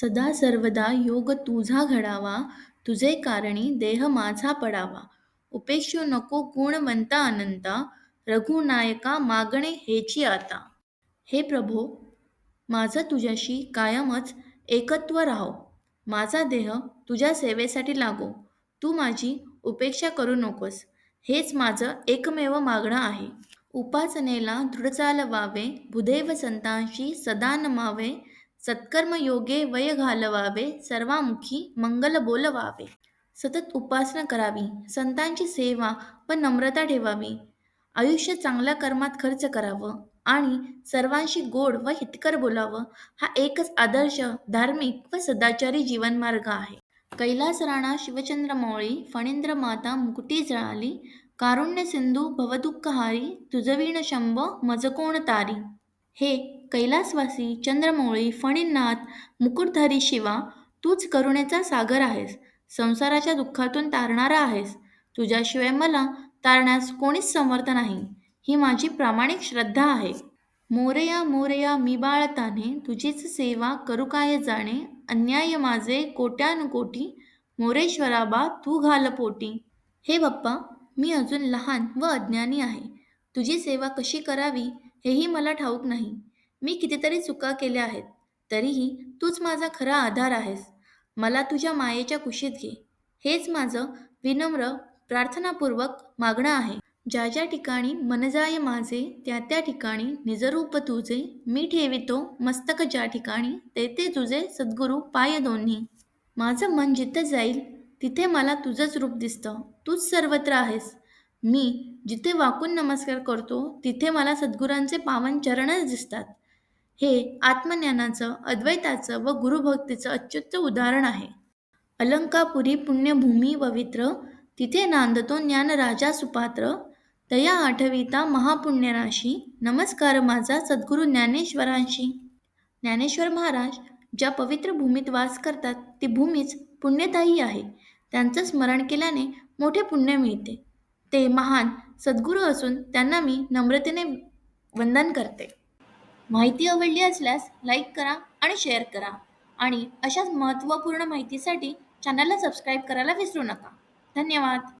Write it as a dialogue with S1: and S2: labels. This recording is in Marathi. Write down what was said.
S1: सदा सर्वदा योग तुझा घडावा तुझे कारणी देह माझा पडावा. उपेक्षू नको गुणवंता अनंता रघुनायका मागणे हेची आता. हे प्रभो माझं तुझ्याशी कायमच एकत्व राहो. माझा देह तुझ्या सेवेसाठी लागो. तू माझी उपेक्षा करू नकोस. हेच माझं एकमेव मागणं आहे. उपासनेला दृढ चालवावे बुधेव संतांशी सदा नमावे सत्कर्म योगे वय घालवावे सर्वामुखी मंगल बोलवावे. सतत उपासना करावी संतांची सेवा व नम्रता ठेवावी. आयुष्य चांगल्या कर्मात खर्च करावं आणि सर्वांशी गोड व हितकर बोलावं हा एकच आदर्श धार्मिक व सदाचारी जीवनमार्ग आहे. कैलास राणा शिवचंद्र मौळी फणेंद्र माता मुकुटी जळाली कारुण्य सिंधू भवदुःखहारी तुझवीण शंभ मजकोण तारी. हे कैलासवासी चंद्रमौळी फणीनाथ मुकुटधारी शिवा तूच करुणेचा सागर आहेस संसाराच्या दुःखातून तारणारा आहेस. तुझ्याशिवाय मला तारण्यास कोणीच समर्थ नाही. ही माझी प्रामाणिक श्रद्धा आहे. मोरया मोरया मी बाळताने तुझीच सेवा करू काय जाणे? अन्याय माझे कोट्यानुकोटी. मोरेश्वराबा तू घाल पोटी. हे बाप्पा मी अजून लहान व अज्ञानी आहे. तुझी सेवा कशी करावी? हेही मला ठाऊक नाही. मी कितीतरी चुका केल्या आहेत तरीही तूच माझा खरा आधार आहेस. मला तुझ्या मायेच्या कुशीत घे. हेच माझं विनम्र प्रार्थनापूर्वक मागणं आहे. ज्या ज्या ठिकाणी मनजाय माझे त्या त्या ठिकाणी निजरूप तुझे मी ठेवितो मस्तक ज्या ठिकाणी ते ते तुझे सद्गुरू पाय दोन्ही. माझं मन जिथं जाईल तिथे मला तुझंच रूप दिसतं. तूच सर्वत्र आहेस. मी जिथे वाकून नमस्कार करतो तिथे मला सद्गुरांचे पावन चरणच दिसतात. हे आत्मज्ञानाचं अद्वैताचं व गुरुभक्तीचं अच्युत उदाहरण आहे. अलंकापुरी पुण्यभूमी पवित्र तिथे नांदतो ज्ञान राजा सुपात्र. तया आठविता महापुण्यराशी नमस्कार माझा सद्गुरू ज्ञानेश्वरांशी. ज्ञानेश्वर महाराज ज्या पवित्र भूमीत वास करतात ती भूमीच पुण्यदायी आहे. त्यांचं स्मरण केल्याने मोठे पुण्य मिळते. ते महान सद्गुरू असून त्यांना मी नम्रतेने वंदन करते. माहिती आवडली असल्यास लाईक करा आणि शेअर करा. आणि अशाच महत्त्वपूर्ण माहितीसाठी चॅनलला सबस्क्राईब करायला विसरू नका. धन्यवाद.